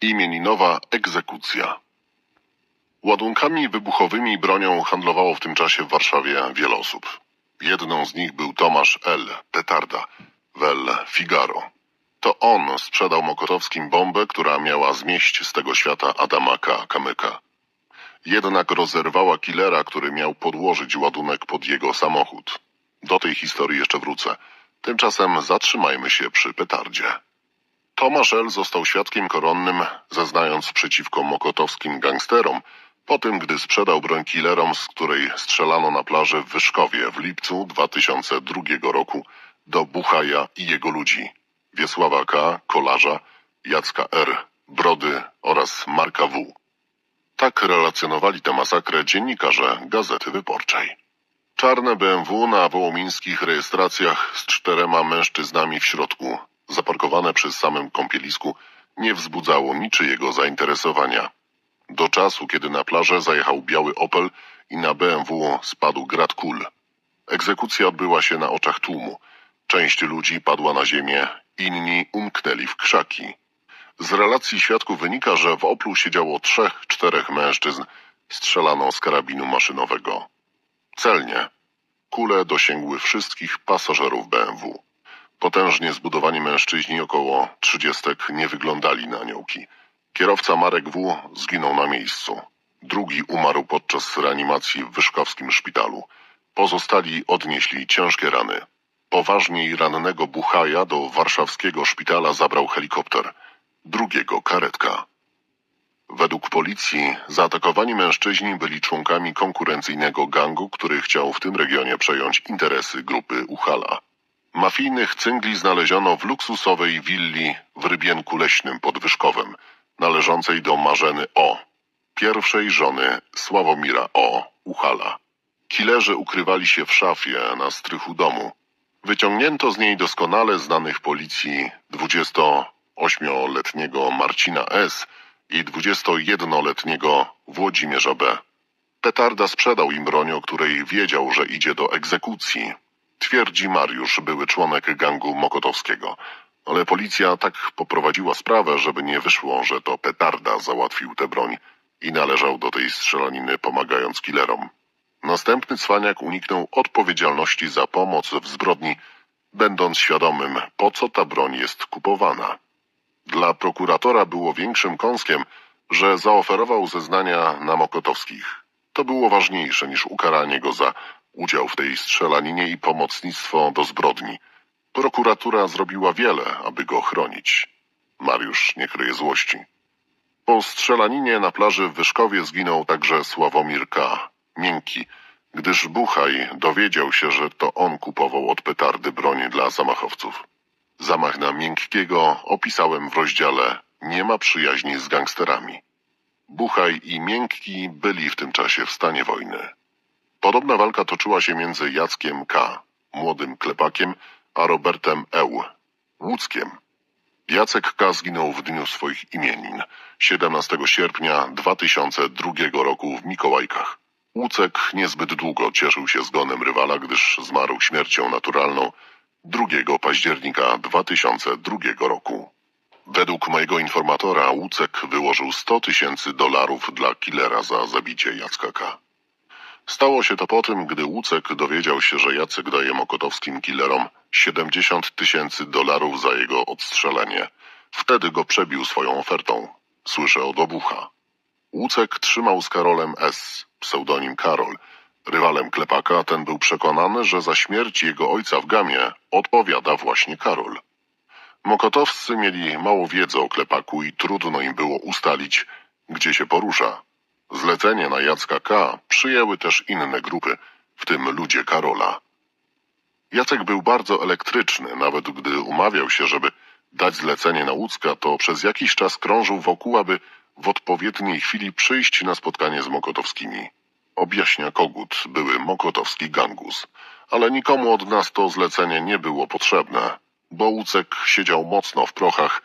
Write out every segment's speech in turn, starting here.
Imieninowa egzekucja. Ładunkami wybuchowymi bronią handlowało w tym czasie w Warszawie wiele osób. Jedną z nich był Tomasz L., petarda, Well Figaro. To on sprzedał Mokotowskim bombę, która miała zmieść z tego świata Adama K. Kamyka. Jednak rozerwała killera, który miał podłożyć ładunek pod jego samochód. Do tej historii jeszcze wrócę. Tymczasem zatrzymajmy się przy petardzie. Tomasz L. został świadkiem koronnym, zeznając przeciwko mokotowskim gangsterom, po tym, gdy sprzedał broń killerom, z której strzelano na plaży w Wyszkowie w lipcu 2002 roku do Buchaja i jego ludzi. Wiesława K., Kolarza, Jacka R., Brody oraz Marka W. Tak relacjonowali tę masakrę dziennikarze Gazety Wyborczej. Czarne BMW na wołomińskich rejestracjach z czterema mężczyznami w środku, zaparkowane przy samym kąpielisku, nie wzbudzało niczyjego zainteresowania. Do czasu, kiedy na plażę zajechał biały Opel i na BMW spadł grad kul. Egzekucja odbyła się na oczach tłumu. Część ludzi padła na ziemię, inni umknęli w krzaki. Z relacji świadków wynika, że w Oplu siedziało trzech, czterech mężczyzn. Strzelano z karabinu maszynowego. Celnie. Kule dosięgły wszystkich pasażerów BMW. Potężnie zbudowani mężczyźni, około trzydziestek, nie wyglądali na aniołki. Kierowca Marek W. zginął na miejscu. Drugi umarł podczas reanimacji w Wyszkowskim szpitalu. Pozostali odnieśli ciężkie rany. Poważniej rannego Buchaja do warszawskiego szpitala zabrał helikopter. Drugiego karetka. Według policji zaatakowani mężczyźni byli członkami konkurencyjnego gangu, który chciał w tym regionie przejąć interesy grupy Uchala. Mafijnych cyngli znaleziono w luksusowej willi w Rybienku Leśnym pod Wyszkowem, należącej do Marzeny O., pierwszej żony Sławomira O. Uchala. Killerzy ukrywali się w szafie na strychu domu. Wyciągnięto z niej doskonale znanych policji 28-letniego Marcina S. i 21-letniego Włodzimierza B. Petarda sprzedał im broń, o której wiedział, że idzie do egzekucji. Twierdzi Mariusz, były członek gangu Mokotowskiego. Ale policja tak poprowadziła sprawę, żeby nie wyszło, że to petarda załatwił tę broń i należał do tej strzelaniny pomagając killerom. Następny cwaniak uniknął odpowiedzialności za pomoc w zbrodni, będąc świadomym, po co ta broń jest kupowana. Dla prokuratora było większym kąskiem, że zaoferował zeznania na Mokotowskich. To było ważniejsze niż ukaranie go za udział w tej strzelaninie i pomocnictwo do zbrodni. Prokuratura zrobiła wiele, aby go chronić. Mariusz nie kryje złości. Po strzelaninie na plaży w Wyszkowie zginął także Sławomir K., miękki, gdyż Buchaj dowiedział się, że to on kupował od petardy broni dla zamachowców. Zamach na miękkiego opisałem w rozdziale Nie ma przyjaźni z gangsterami. Buchaj i Miękki byli w tym czasie w stanie wojny. Podobna walka toczyła się między Jackiem K., młodym klepakiem, a Robertem Eł, Łuckiem. Jacek K. zginął w dniu swoich imienin, 17 sierpnia 2002 roku w Mikołajkach. Łucek niezbyt długo cieszył się zgonem rywala, gdyż zmarł śmiercią naturalną 2 października 2002 roku. Według mojego informatora Łucek wyłożył 100 tysięcy dolarów dla killera za zabicie Jacka K. Stało się to po tym, gdy Łucek dowiedział się, że Jacek daje mokotowskim killerom 70 tysięcy dolarów za jego odstrzelenie. Wtedy go przebił swoją ofertą. Słyszę od obucha. Łucek trzymał z Karolem S., pseudonim Karol. Rywalem klepaka ten był przekonany, że za śmierć jego ojca w gamie odpowiada właśnie Karol. Mokotowscy mieli mało wiedzy o klepaku i trudno im było ustalić, gdzie się porusza. Zlecenie na Jacka K. przyjęły też inne grupy, w tym ludzie Karola. Jacek był bardzo elektryczny, nawet gdy umawiał się, żeby dać zlecenie na Łódzka, to przez jakiś czas krążył wokół, aby w odpowiedniej chwili przyjść na spotkanie z Mokotowskimi. Objaśnia Kogut, były Mokotowski gangus. Ale nikomu od nas to zlecenie nie było potrzebne, bo Łucek siedział mocno w prochach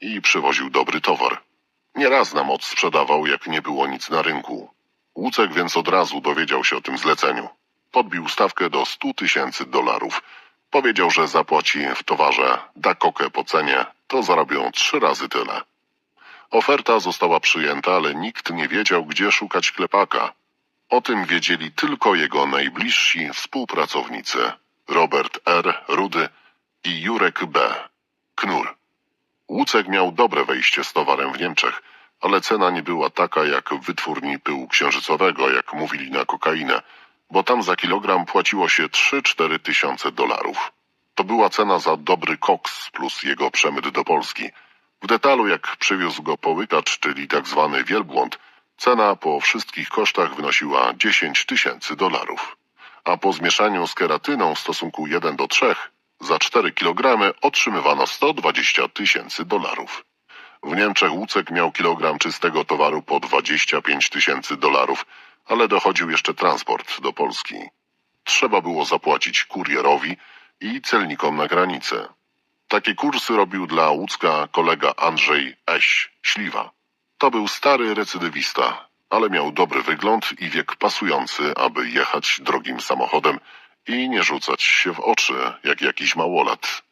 i przywoził dobry towar. Nieraz nam odsprzedawał, jak nie było nic na rynku. Łucek więc od razu dowiedział się o tym zleceniu. Podbił stawkę do 100 tysięcy dolarów. Powiedział, że zapłaci w towarze da kokę po cenie, to zarobią trzy razy tyle. Oferta została przyjęta, ale nikt nie wiedział, gdzie szukać klepaka. O tym wiedzieli tylko jego najbliżsi współpracownicy Robert R. Rudy i Jurek B. Knur. Łucek miał dobre wejście z towarem w Niemczech, ale cena nie była taka jak w wytwórni pyłu księżycowego, jak mówili na kokainę, bo tam za kilogram płaciło się 3-4 tysiące dolarów. To była cena za dobry koks plus jego przemyt do Polski. W detalu jak przywiózł go połykacz, czyli tak zwany wielbłąd, cena po wszystkich kosztach wynosiła 10 tysięcy dolarów. A po zmieszaniu z keratyną w stosunku 1 do 3 za 4 kilogramy otrzymywano 120 tysięcy dolarów. W Niemczech Łucek miał kilogram czystego towaru po 25 tysięcy dolarów, ale dochodził jeszcze transport do Polski. Trzeba było zapłacić kurierowi i celnikom na granicę. Takie kursy robił dla Łódzka kolega Andrzej Eś, Śliwa. To był stary recydywista, ale miał dobry wygląd i wiek pasujący, aby jechać drogim samochodem i nie rzucać się w oczy jak jakiś małolat.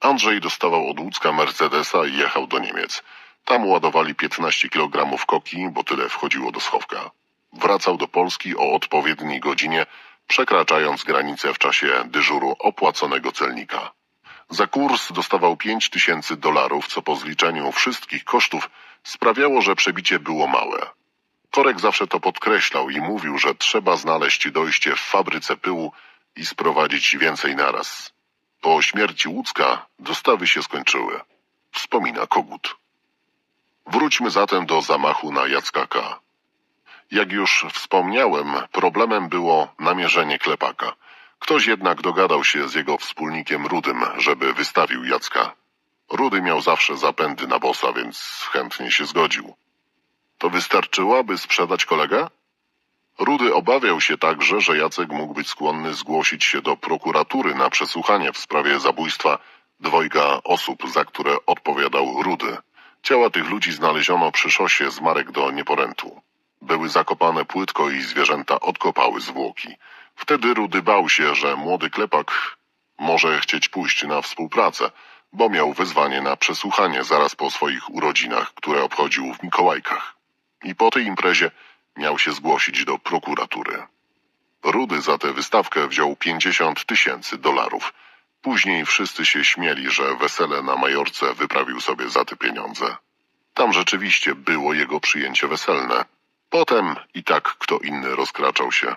Andrzej dostawał od Łódzka Mercedesa i jechał do Niemiec. Tam ładowali 15 kg koki, bo tyle wchodziło do schowka. Wracał do Polski o odpowiedniej godzinie, przekraczając granicę w czasie dyżuru opłaconego celnika. Za kurs dostawał 5 tysięcy dolarów, co po zliczeniu wszystkich kosztów sprawiało, że przebicie było małe. Korek zawsze to podkreślał i mówił, że trzeba znaleźć dojście w fabryce pyłu i sprowadzić więcej naraz. Po śmierci Łódzka dostawy się skończyły. Wspomina Kogut. Wróćmy zatem do zamachu na Jacka K. Jak już wspomniałem, problemem było namierzenie klepaka. Ktoś jednak dogadał się z jego wspólnikiem Rudym, żeby wystawił Jacka. Rudy miał zawsze zapędy na bossa, więc chętnie się zgodził. To wystarczyło, by sprzedać kolegę? Rudy obawiał się także, że Jacek mógł być skłonny zgłosić się do prokuratury na przesłuchanie w sprawie zabójstwa dwojga osób, za które odpowiadał Rudy. Ciała tych ludzi znaleziono przy szosie z Marek do Nieporętu. Były zakopane płytko i zwierzęta odkopały zwłoki. Wtedy Rudy bał się, że młody klepak może chcieć pójść na współpracę, bo miał wezwanie na przesłuchanie zaraz po swoich urodzinach, które obchodził w Mikołajkach. I po tej imprezie miał się zgłosić do prokuratury. Rudy za tę wystawkę wziął 50 tysięcy dolarów. Później wszyscy się śmieli, że wesele na Majorce wyprawił sobie za te pieniądze. Tam rzeczywiście było jego przyjęcie weselne. Potem i tak kto inny rozkraczał się.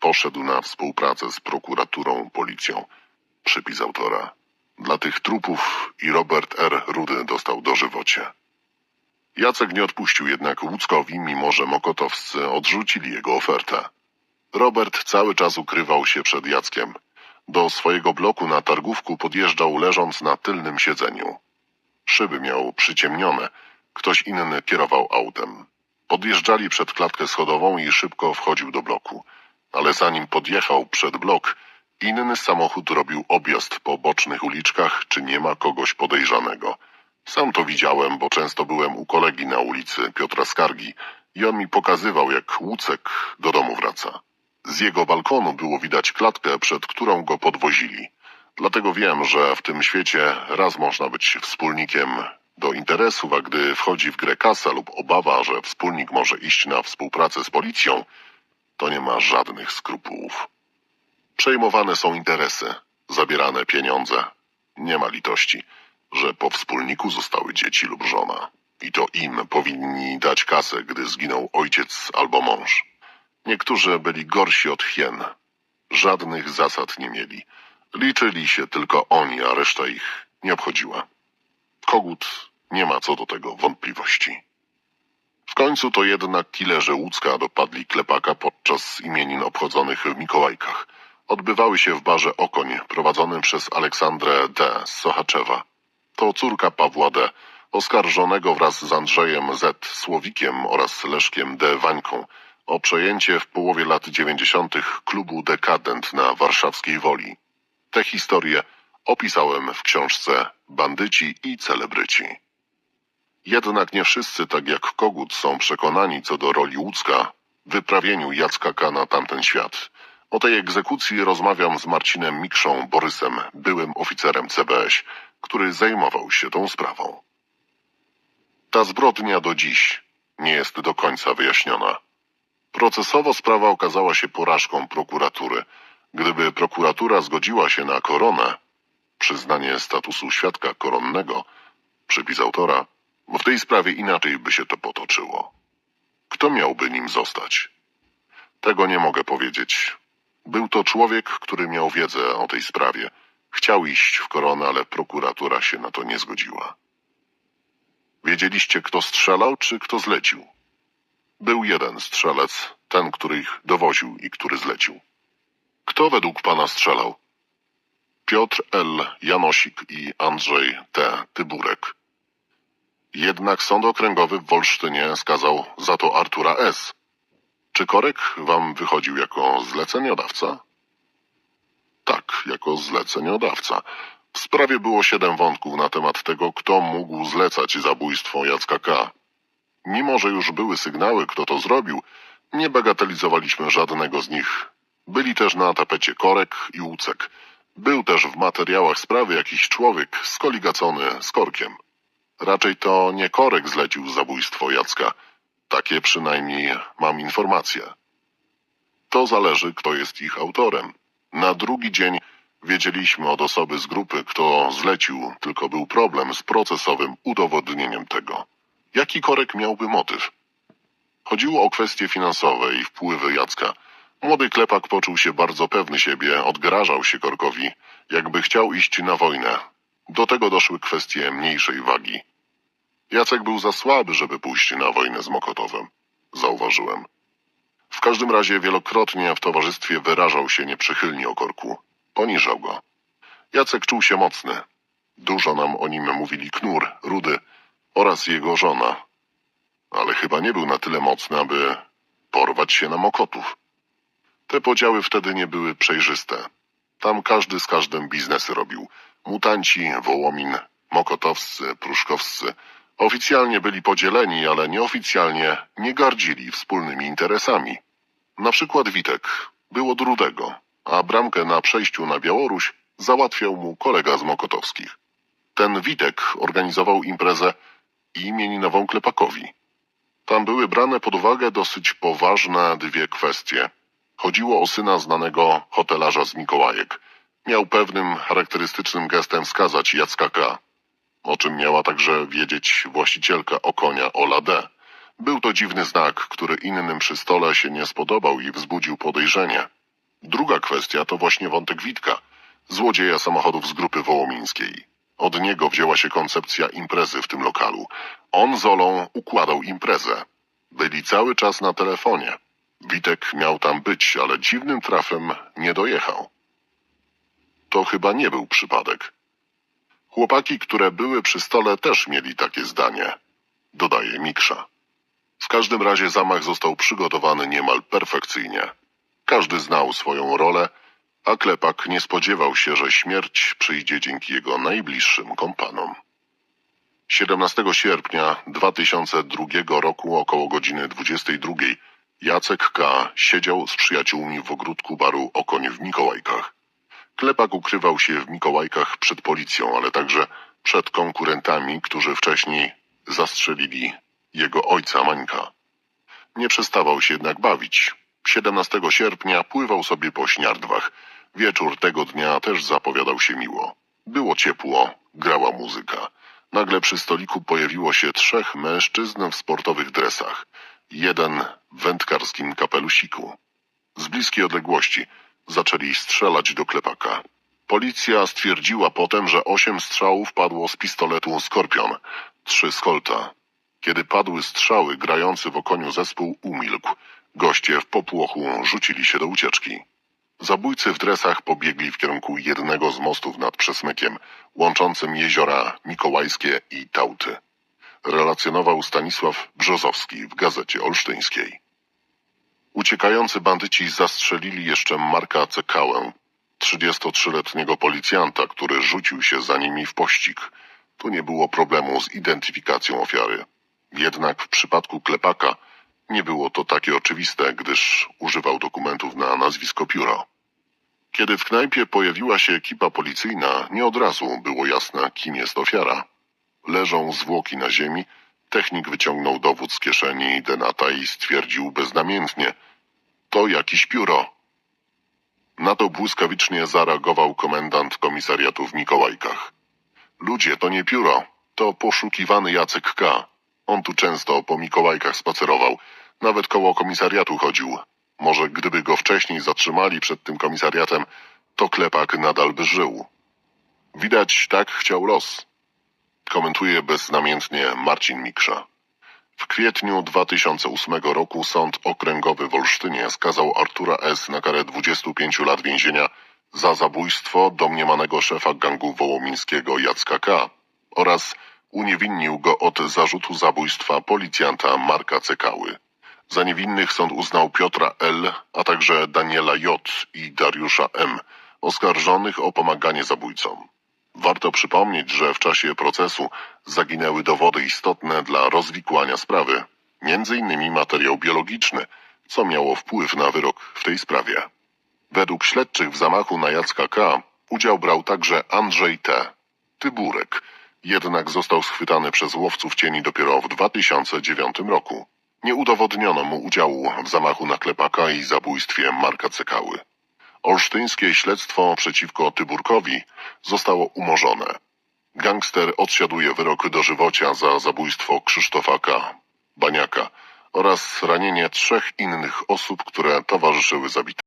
Poszedł na współpracę z prokuraturą, policją. Przypis autora. Dla tych trupów i Robert R. Rudy dostał dożywocie. Jacek nie odpuścił jednak Łuckowi, mimo że Mokotowscy odrzucili jego ofertę. Robert cały czas ukrywał się przed Jackiem. Do swojego bloku na targówku podjeżdżał leżąc na tylnym siedzeniu. Szyby miał przyciemnione, ktoś inny kierował autem. Podjeżdżali przed klatkę schodową i szybko wchodził do bloku. Ale zanim podjechał przed blok, inny samochód robił objazd po bocznych uliczkach, czy nie ma kogoś podejrzanego. Sam to widziałem, bo często byłem u kolegi na ulicy Piotra Skargi i on mi pokazywał, jak Łucek do domu wraca. Z jego balkonu było widać klatkę, przed którą go podwozili. Dlatego wiem, że w tym świecie raz można być wspólnikiem do interesów, a gdy wchodzi w grę kasa lub obawa, że wspólnik może iść na współpracę z policją, to nie ma żadnych skrupułów. Przejmowane są interesy, zabierane pieniądze. Nie ma litości, że po wspólniku zostały dzieci lub żona. I to im powinni dać kasę, gdy zginął ojciec albo mąż. Niektórzy byli gorsi od hien. Żadnych zasad nie mieli. Liczyli się tylko oni, a reszta ich nie obchodziła. Kogut nie ma co do tego wątpliwości. W końcu to jednak killerze Łódzka dopadli klepaka podczas imienin obchodzonych w Mikołajkach. Odbywały się w barze Okoń, prowadzonym przez Aleksandrę D. Sochaczewa. To córka Pawła D., oskarżonego wraz z Andrzejem Z. Słowikiem oraz Leszkiem D. Wańką o przejęcie w połowie lat dziewięćdziesiątych klubu Dekadent na warszawskiej Woli. Te historie opisałem w książce Bandyci i celebryci. Jednak nie wszyscy, tak jak Kogut, są przekonani co do roli Łódzka w wyprawieniu Jacka K. na tamten świat. O tej egzekucji rozmawiam z Marcinem Mikszą Borysem, byłym oficerem CBŚ, który zajmował się tą sprawą. Ta zbrodnia do dziś nie jest do końca wyjaśniona. Procesowo sprawa okazała się porażką prokuratury. Gdyby prokuratura zgodziła się na koronę, przyznanie statusu świadka koronnego, przypis autora, bo w tej sprawie inaczej by się to potoczyło. Kto miałby nim zostać? Tego nie mogę powiedzieć. Był to człowiek, który miał wiedzę o tej sprawie. Chciał iść w koronę, ale prokuratura się na to nie zgodziła. Wiedzieliście, kto strzelał, czy kto zlecił? Był jeden strzelec, ten, który ich dowoził i który zlecił. Kto według pana strzelał? Piotr L. Janosik i Andrzej T. Tyburek. Jednak sąd okręgowy w Wolsztynie skazał za to Artura S. Czy Korek wam wychodził jako zleceniodawca? Zleceniodawca. W sprawie było siedem wątków na temat tego, kto mógł zlecać zabójstwo Jacka K. Mimo, że już były sygnały, kto to zrobił, nie bagatelizowaliśmy żadnego z nich. Byli też na tapecie Korek i Łucek. Był też w materiałach sprawy jakiś człowiek skoligacony z Korkiem. Raczej to nie Korek zlecił zabójstwo Jacka. Takie przynajmniej mam informacje. To zależy, kto jest ich autorem. Na drugi dzień wiedzieliśmy od osoby z grupy, kto zlecił, tylko był problem z procesowym udowodnieniem tego. Jaki Korek miałby motyw? Chodziło o kwestie finansowe i wpływy Jacka. Młody klepak poczuł się bardzo pewny siebie, odgrażał się Korkowi, jakby chciał iść na wojnę. Do tego doszły kwestie mniejszej wagi. Jacek był za słaby, żeby pójść na wojnę z Mokotowem, zauważyłem. W każdym razie wielokrotnie w towarzystwie wyrażał się nieprzychylnie o Korku. Poniżał go. Jacek czuł się mocny. Dużo nam o nim mówili Knur, Rudy oraz jego żona. Ale chyba nie był na tyle mocny, aby porwać się na Mokotów. Te podziały wtedy nie były przejrzyste. Tam każdy z każdym biznesy robił. Mutanci, Wołomin, Mokotowscy, Pruszkowscy. Oficjalnie byli podzieleni, ale nieoficjalnie nie gardzili wspólnymi interesami. Na przykład Witek był od a bramkę na przejściu na Białoruś załatwiał mu kolega z Mokotowskich. Ten Witek organizował imprezę imieninową Klepakowi. Tam były brane pod uwagę dosyć poważne dwie kwestie. Chodziło o syna znanego hotelarza z Mikołajek. Miał pewnym charakterystycznym gestem wskazać Jacka K., o czym miała także wiedzieć właścicielka Okonia Ola D. Był to dziwny znak, który innym przy stole się nie spodobał i wzbudził podejrzenie. Druga kwestia to właśnie wątek Witka, złodzieja samochodów z grupy wołomińskiej. Od niego wzięła się koncepcja imprezy w tym lokalu. On z Olą układał imprezę. Byli cały czas na telefonie. Witek miał tam być, ale dziwnym trafem nie dojechał. To chyba nie był przypadek. Chłopaki, które były przy stole, też mieli takie zdanie, dodaje Miksza. W każdym razie zamach został przygotowany niemal perfekcyjnie. Każdy znał swoją rolę, a Klepak nie spodziewał się, że śmierć przyjdzie dzięki jego najbliższym kompanom. 17 sierpnia 2002 roku około godziny 22 Jacek K. siedział z przyjaciółmi w ogródku baru Okoń w Mikołajkach. Klepak ukrywał się w Mikołajkach przed policją, ale także przed konkurentami, którzy wcześniej zastrzelili jego ojca Mańka. Nie przestawał się jednak bawić. 17 sierpnia pływał sobie po śniardwach. Wieczór tego dnia też zapowiadał się miło. Było ciepło, grała muzyka. Nagle przy stoliku pojawiło się trzech mężczyzn w sportowych dresach. Jeden w wędkarskim kapelusiku. Z bliskiej odległości zaczęli strzelać do klepaka. Policja stwierdziła potem, że osiem strzałów padło z pistoletu Skorpion, trzy z Colta. Kiedy padły strzały, grający w okoniu zespół umilkł. Goście w popłochu rzucili się do ucieczki. Zabójcy w dresach pobiegli w kierunku jednego z mostów nad przesmykiem, łączącym jeziora Mikołajskie i Tauty. Relacjonował Stanisław Brzozowski w Gazecie Olsztyńskiej. Uciekający bandyci zastrzelili jeszcze Marka Cekałę, 33-letniego policjanta, który rzucił się za nimi w pościg. Tu nie było problemu z identyfikacją ofiary. Jednak w przypadku Klepaka nie było to takie oczywiste, gdyż używał dokumentów na nazwisko pióro. Kiedy w knajpie pojawiła się ekipa policyjna, nie od razu było jasne, kim jest ofiara. Leżą zwłoki na ziemi, Technik wyciągnął dowód z kieszeni Denata i stwierdził beznamiętnie: To jakiś pióro. Na to błyskawicznie zareagował komendant komisariatu w Mikołajkach. Ludzie, to nie pióro, to poszukiwany Jacek K. On tu często po Mikołajkach spacerował, nawet koło komisariatu chodził. Może gdyby go wcześniej zatrzymali przed tym komisariatem, to klepak nadal by żył. Widać, tak chciał los. Komentuje beznamiętnie Marcin Mikrza. W kwietniu 2008 roku Sąd Okręgowy w Olsztynie skazał Artura S. na karę 25 lat więzienia za zabójstwo domniemanego szefa gangu wołomińskiego Jacka K. oraz uniewinnił go od zarzutu zabójstwa policjanta Marka Cekały. Za niewinnych sąd uznał Piotra L., a także Daniela J. i Dariusza M., oskarżonych o pomaganie zabójcom. Warto przypomnieć, że w czasie procesu zaginęły dowody istotne dla rozwikłania sprawy, innymi materiał biologiczny, co miało wpływ na wyrok w tej sprawie. Według śledczych w zamachu na Jacka K. udział brał także Andrzej T. Tyburek, jednak został schwytany przez łowców cieni dopiero w 2009 roku. Nie udowodniono mu udziału w zamachu na Klepaka i zabójstwie Marka Cekały. Olsztyńskie śledztwo przeciwko Tyburkowi zostało umorzone. Gangster odsiaduje wyrok dożywocia za zabójstwo Krzysztofa K. Baniaka oraz ranienie trzech innych osób, które towarzyszyły zabitemu.